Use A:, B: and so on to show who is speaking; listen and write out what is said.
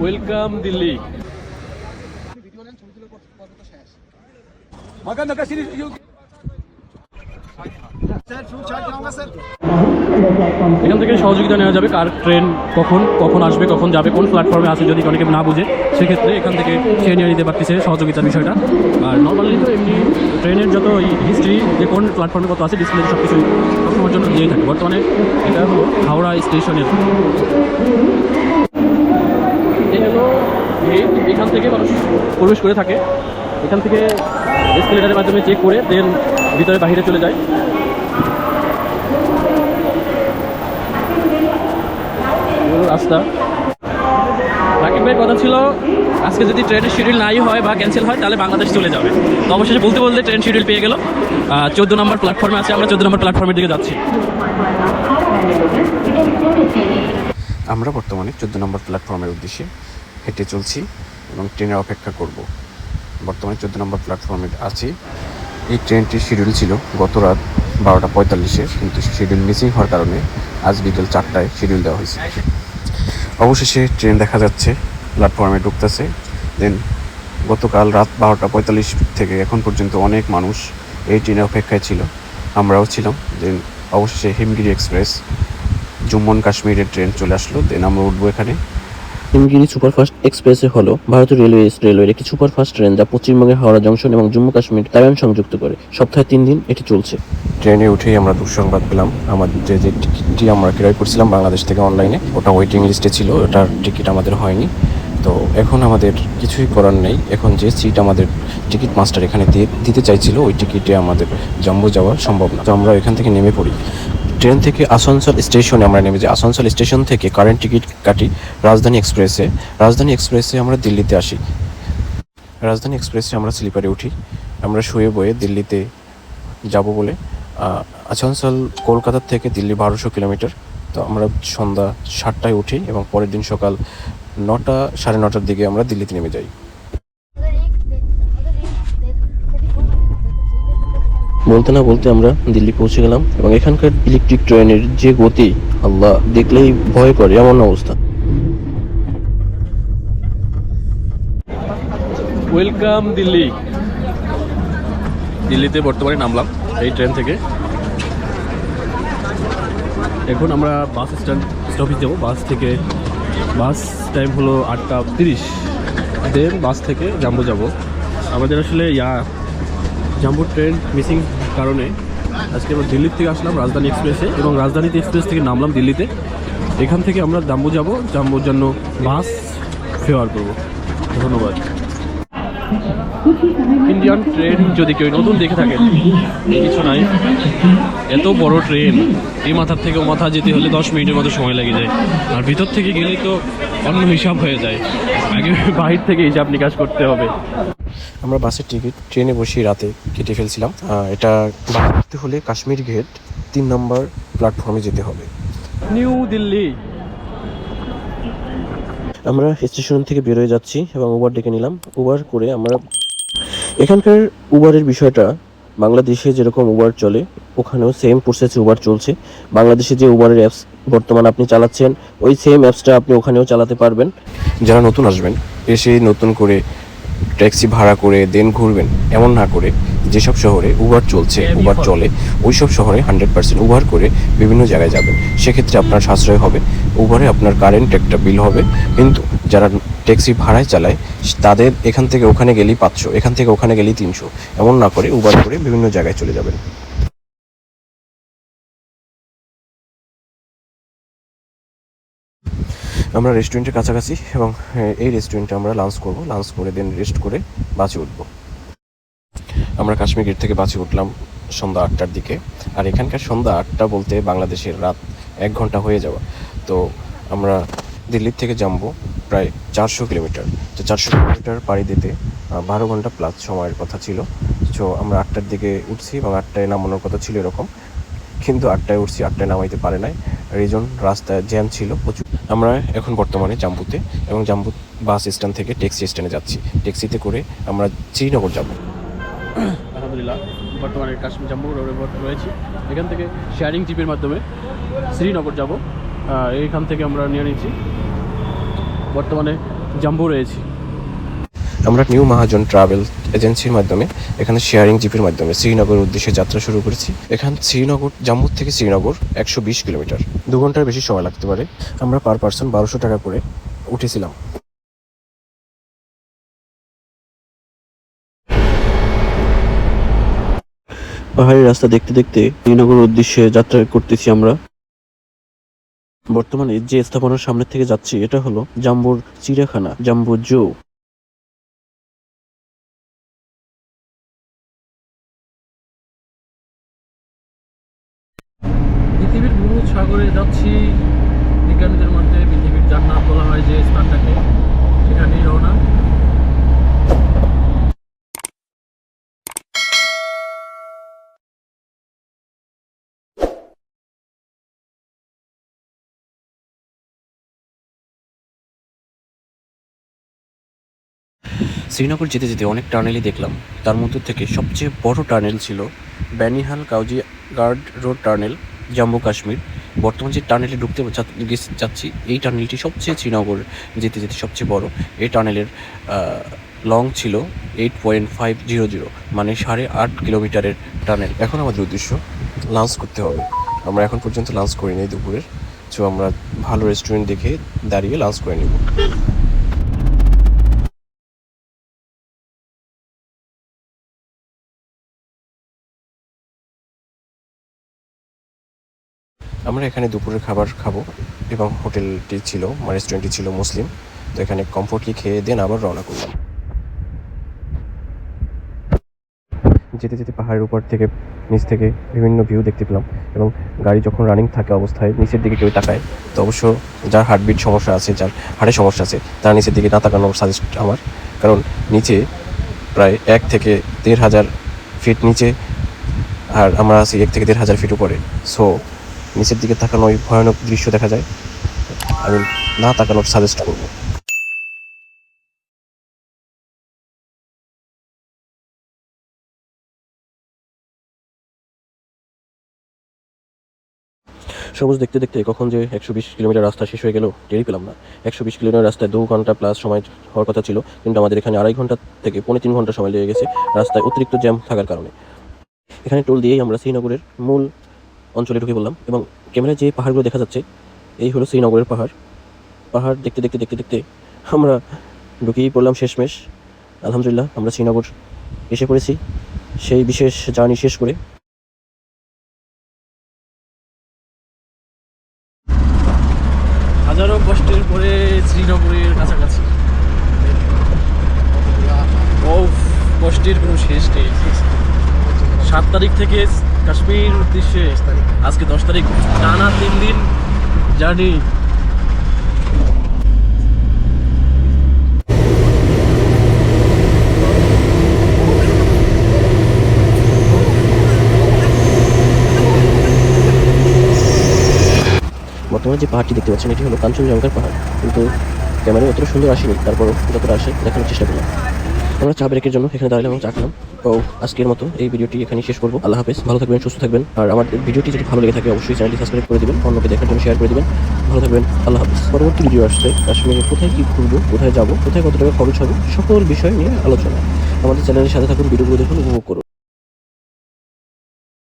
A: Welcome Delhi এখান থেকে সহযোগিতা নেওয়া যাবে কার ট্রেন কখন কখন আসবে কখন যাবে কোন প্ল্যাটফর্মে আছে যদি অনেকে না বুঝে সেক্ষেত্রে এখান থেকে সে নিয়ে নিতে পারতেছে সহযোগিতার বিষয়টা। আর নর্মালি তো এমনি ট্রেনের যত হিস্ট্রি যে কোন প্ল্যাটফর্মে কত আছে ডিসপ্লে সব কিছু সবসময়ের জন্য দিয়েই থাকে। বর্তমানে এটা হলো হাওড়া স্টেশনের। এই হলো গেট এখান থেকে মানুষ প্রবেশ করে থাকে। এখান থেকে এসকেলেটারের মাধ্যমে চেক করে দেন ভিতরে বাইরে চলে যায়। রাস্তা। রাকিব ভাইয়ের কথা ছিল, আজকে যদি ট্রেনের শিডিউল নাই হয় বা ক্যান্সেল হয়, তাহলে বাংলাদেশ চলে যাবে। তো অবশেষে বলতে বলতে ট্রেন শিডিউল পেয়ে গেল। চোদ্দ নম্বর প্ল্যাটফর্মে আছে, আমরা চোদ্দ নম্বর প্ল্যাটফর্মের দিকে যাচ্ছি।
B: আমরা বর্তমানে চোদ্দ নম্বর প্ল্যাটফর্মের উদ্দেশ্যে হেঁটে চলছি এবং ট্রেনের অপেক্ষা করব। বর্তমানে চোদ্দ নম্বর প্ল্যাটফর্মে আছি। এই ট্রেনটির শিডিউল ছিল গত রাত বারোটা পঁয়তাল্লিশে, কিন্তু শিডিউল মিসিং হওয়ার কারণে আজ বিকেল চারটায় শিডিউল দেওয়া হয়েছে। অবশেষে ট্রেন দেখা যাচ্ছে, প্ল্যাটফর্মে ঢুকতেছে। দেন গতকাল রাত বারোটা পঁয়তাল্লিশ থেকে এখন পর্যন্ত অনেক মানুষ এই ট্রেনের অপেক্ষায় ছিল। আমরাও ছিলাম। দেন অবশেষে হিমগিরি এক্সপ্রেস জম্মু অ্যান্ড কাশ্মীরের ট্রেন চলে আসলো দেন আমরা উঠবো এখানে।
C: হিমগিরি সুপারফাস্ট এক্সপ্রেসে হলো ভারতীয় রেলওয়ে রেলওয়ের একটি সুপারফাস্ট ট্রেন যা পশ্চিমবঙ্গের হাওড়া জংশন এবং জম্মু কাশ্মীর তাইওয়ান সংযুক্ত করে। সপ্তাহে তিন দিন এটি চলছে।
B: ট্রেনে উঠেই আমরা দুঃসংবাদ পেলাম। আমাদের যে যে টিকিটটি আমরা ক্রয় করছিলাম বাংলাদেশ থেকে অনলাইনে ওটা ওয়েটিং লিস্টে ছিল ওটার টিকিট আমাদের হয়নি। তো এখন আমাদের কিছুই করার নেই। এখন যে সিট আমাদের টিকিট মাস্টার এখানে দিয়ে দিতে চাইছিল ওই টিকিটে আমাদের জম্মু যাওয়া সম্ভব না। তো আমরা এখান থেকে নেমে পড়ি। ট্রেন থেকে আসানসোল স্টেশনে আমরা নেমে যাই আসানসোল স্টেশন থেকে কারেন্ট টিকিট কাটি রাজধানী এক্সপ্রেসে রাজধানী এক্সপ্রেসে আমরা দিল্লিতে আসি। রাজধানী এক্সপ্রেসে আমরা স্লিপারে উঠি। আমরা শুয়ে বয়ে দিল্লিতে যাব বলে। আসানসোল কলকাতার থেকে দিল্লি বারোশো কিলোমিটার। তো আমরা সন্ধ্যা সাতটায় উঠি এবং পরের দিন সকাল নটা, সাড়ে নটার দিকে আমরা দিল্লিতে নেমে যাই।
C: বলতে না বলতে আমরা দিল্লি পৌঁছে গেলাম এবং এখানকার ইলেকট্রিক ট্রেনের যে গতি, আল্লাহ, দেখলেই ভয় করে, এমন অবস্থা।
A: ওয়েলকাম দিল্লি। দিল্লিতে বর্তমানে নামলাম এই ট্রেন থেকে। এখন আমরা বাস স্ট্যান্ড স্টপেজ যাব বাস থেকে, বাস টাইম হলো আটটা তিরিশ। দেন বাস থেকে জাম্বু যাব। আমাদের আসলে ইয়া জাম্বু ট্রেন মিসিং কারণে আজকে আমরা দিল্লির থেকে আসলাম রাজধানী এক্সপ্রেসে এবং রাজধানীতে এক্সপ্রেস থেকে নামলাম দিল্লিতে। এখান থেকে আমরা জাম্বু যাব, জাম্বুর জন্য বাস ফেওয়ার করব। ধন্যবাদ। ইন্ডিয়ান ট্রেন যদি কেউ নতুন দেখে থাকেন কিছু নাই। এত বড় ট্রেন এই মাথার থেকে ও মাথা যেতে হলে দশ মিনিটের মতো সময় লেগে যায়। আর ভিতর থেকে গেলেই তো অন্য হিসাব হয়ে যায়। আগে বাহির থেকে হিসাব নিকাশ করতে হবে।
B: আমরা বাসের টিকিট ট্রেনে বসে রাতে কেটে ফেলছিলাম। এটা বাড়তে হলে কাশ্মীর গেট তিন নম্বর প্ল্যাটফর্মে যেতে হবে।
A: নিউ দিল্লি।
C: আমরা স্টেশন থেকে বেরোয় যাচ্ছি এবং উবার ডেকে নিলাম। উবার করে আমরা এখানকার উবারের বিষয়টা বাংলাদেশে যেরকম উবার চলে, ওখানেও সেম প্রসেসে উবার চলছে। বাংলাদেশে যে উবারের অ্যাপস বর্তমান আপনি চালাচ্ছেন, ওই সেম অ্যাপসটা আপনি ওখানেও চালাতে পারবেন।
B: যারা নতুন আসবেন, এসে নতুন করে ট্যাক্সি ভাড়া করে দেন ঘুরবেন, এমন না করে যেসব শহরে উবার চলছে উবার চলে ওই সব শহরে হান্ড্রেড পার্সেন্ট উবার করে বিভিন্ন জায়গায় যাবেন। সেক্ষেত্রে আপনার সাশ্রয় হবে। উবারে আপনার কারেন্ট একটা বিল হবে। কিন্তু যারা ট্যাক্সি ভাড়ায় চালায় তাদের এখান থেকে ওখানে গেলেই পাঁচশো এখান থেকে ওখানে গেলেই তিনশো। এমন না করে উবার করে বিভিন্ন জায়গায় চলে যাবেন। আমরা রেস্টুরেন্টের কাছাকাছি এবং আহ, এই রেস্টুরেন্টে আমরা লাঞ্চ করব। লাঞ্চ করে দেন রেস্ট করে বাসে উঠব। আমরা কাশ্মীর গেট থেকে বাসে উঠলাম সন্ধ্যা আটটার দিকে। আর এখানকার সন্ধ্যা আটটা বলতে বাংলাদেশের রাত এক ঘণ্টা হয়ে যাওয়া। তো আমরা দিল্লির থেকে জাম্বু প্রায় চারশো কিলোমিটার। তো চারশো কিলোমিটার পাড়ি দিতে বারো ঘণ্টা প্লাস সময়ের কথা ছিল। তো আমরা আটটার দিকে উঠছি এবং আটটায় নামানোর কথা ছিল এরকম। কিন্তু আটটায় উঠছি, আটটায় নামাইতে পারে নাই। রিজন রাস্তায় জ্যাম ছিল প্রচুর। আমরা এখন বর্তমানে জাম্বুতে এবং জাম্বু বাস স্ট্যান্ড থেকে ট্যাক্সি স্ট্যান্ডে যাচ্ছি। ট্যাক্সিতে করে আমরা শ্রীনগর যাব।
A: আলহামদুলিল্লাহ, বর্তমানে কাশ্মীর, জাম্মু রয়েছি। এখান থেকে শেয়ারিং জিপের মাধ্যমে শ্রীনগর যাব। এইখান থেকে আমরা নিয়ে নিচ্ছি। বর্তমানে জাম্বু রয়েছি।
B: আমরা নিউ মহাজন ট্রাভেল এজেন্সির মাধ্যমে এখানে শেয়ারিং জিপের মাধ্যমে শ্রীনগরের উদ্দেশ্যে যাত্রা শুরু করেছি। এখান শ্রীনগর, জাম্মু থেকে শ্রীনগর একশো বিশ কিলোমিটার। দু ঘণ্টার বেশি সময় লাগতে পারে। আমরা পার পার্সন বারোশো টাকা করে উঠেছিলাম।
C: পাহাড়ি রাস্তা দেখতে দেখতে শ্রীনগর উদ্দেশ্যে যাত্রা করতেছি আমরা। বর্তমানে যে স্থাপনার সামনে থেকে যাচ্ছি, এটা হলো জাম্বুর চিড়িয়াখানা, জাম্বু জু।
A: পৃথিবীর ভূমুজ সাগরে যাচ্ছি, বিজ্ঞানীদের মধ্যে পৃথিবীর জান্নাত বলা হয় যে স্থানটাকে, সেখানেই রওনা।
B: শ্রীনগর যেতে যেতে অনেক টানেলই দেখলাম। তার মধ্যে থেকে সবচেয়ে বড় টানেল ছিল Banihal Qazigund road tunnel, Jammu Kashmir. বর্তমান যে টানেলে ঢুকতে যাচ্ছি, এই টানেলটি সবচেয়ে শ্রীনগর যেতে যেতে সবচেয়ে বড়। এই টানেলের লং ছিল eight point five zero zero মানে সাড়ে আট কিলোমিটারের টানেল। এখন আমাদের উদ্দেশ্য লাঞ্চ করতে হবে। আমরা এখন পর্যন্ত লাঞ্চ করিনি দুপুরের সো আমরা ভালো রেস্টুরেন্ট দেখে দাঁড়িয়ে লাঞ্চ করে নেব। আমরা এখানে দুপুরের খাবার খাব এবং হোটেলটি ছিল মানে রেস্টুরেন্টটি ছিল মুসলিম। তো এখানে কমফোর্টলি খেয়ে দেন আবার রওনা করলাম। যেতে যেতে পাহাড়ের উপর থেকে, নিচ থেকে বিভিন্ন ভিউ দেখতে পেলাম এবং গাড়ি যখন রানিং থাকে অবস্থায়, নিচের দিকে কেউ তাকায়, তো অবশ্য যার হার্টবিট সমস্যা আছে, যার হার্টের সমস্যা আছে, তার নিচের দিকে না তাকানোর সাজেস্ট আমার। কারণ নিচে প্রায় এক থেকে দেড় হাজার ফিট নিচে, আর আমরা আছি এক থেকে দেড় হাজার ফিট উপরে। সো নিচের দিকে তাকানো ওই ভয়ানক দৃশ্য দেখা যায়। আমি না তাকানোর সাজেস্ট করব।
C: সবুজ দেখতে দেখতে কখন যে একশো বিশ কিলোমিটার রাস্তা শেষ হয়ে গেল, টেরই পেলাম না। একশো বিশ কিলোমিটার রাস্তায় দু ঘণ্টা প্লাস সময় হওয়ার কথা ছিল, কিন্তু আমাদের এখানে আড়াই ঘণ্টা থেকে পৌনে তিন ঘণ্টা সময় লেগে গেছে রাস্তায় অতিরিক্ত জ্যাম থাকার কারণে। এখানে টোল দিয়েই আমরা শ্রীনগরের মূল অঞ্চলে ঢুকে পড়লাম এবং ক্যামেরায় যে পাহাড়গুলো দেখা যাচ্ছে, এই হলো শ্রীনগরের পাহাড়। পাহাড় দেখতে দেখতে দেখতে দেখতে আমরা ঢুকেই পড়লাম শেষমেশ। আলহামদুলিল্লাহ, আমরা শ্রীনগর এসে পড়েছি। সেই বিশেষ জার্নি শেষ করে
A: হাজারো কষ্টের পরে শ্রীনগরের কাছাকাছি। কষ্টের কোনো শেষ নেই। সাত তারিখ থেকে কাশ্মীর উদ্দেশ্যে আজকে দশ তারিখ, টানা তিন দিন জার্নি।
C: বর্তমানে যে পাহাড়টি দেখতে পাচ্ছেন, এটি হলো কাঞ্চনজঙ্ঘার পাহাড়। কিন্তু ক্যামেরায় অতটা সুন্দর আসেনি, তারপরও যতটা আসে, দেখানোর চেষ্টা করলাম। আমরা চা ব্রেকের জন্য এখানে দাঁড়ালাম এবং চা খেলাম। তো আজকের মতো এই ভিডিওটি এখানে শেষ করব। আল্লাহ হাফেজ, ভালো থাকবেন, সুস্থ থাকবেন। আর আমার ভিডিওটি যদি ভালো লেগে থাকে, অবশ্যই চ্যানেলটি সাবস্ক্রাইব করে দেবেন। অন্যকে দেখার জন্য শেয়ার করে দেবেন। ভালো থাকবেন, আল্লাহ হাফেজ। পরবর্তী ভিডিও আসছে, কাশ্মীরে কোথায় কী ঘুরবো, কোথায় যাব, কোথায় কত টাকা খরচ হবে, সকল বিষয় নিয়ে আলোচনা। আমাদের চ্যানেলের সাথে থাকুন ভিডিওগুলো দেখুন, উপভোগ করুন।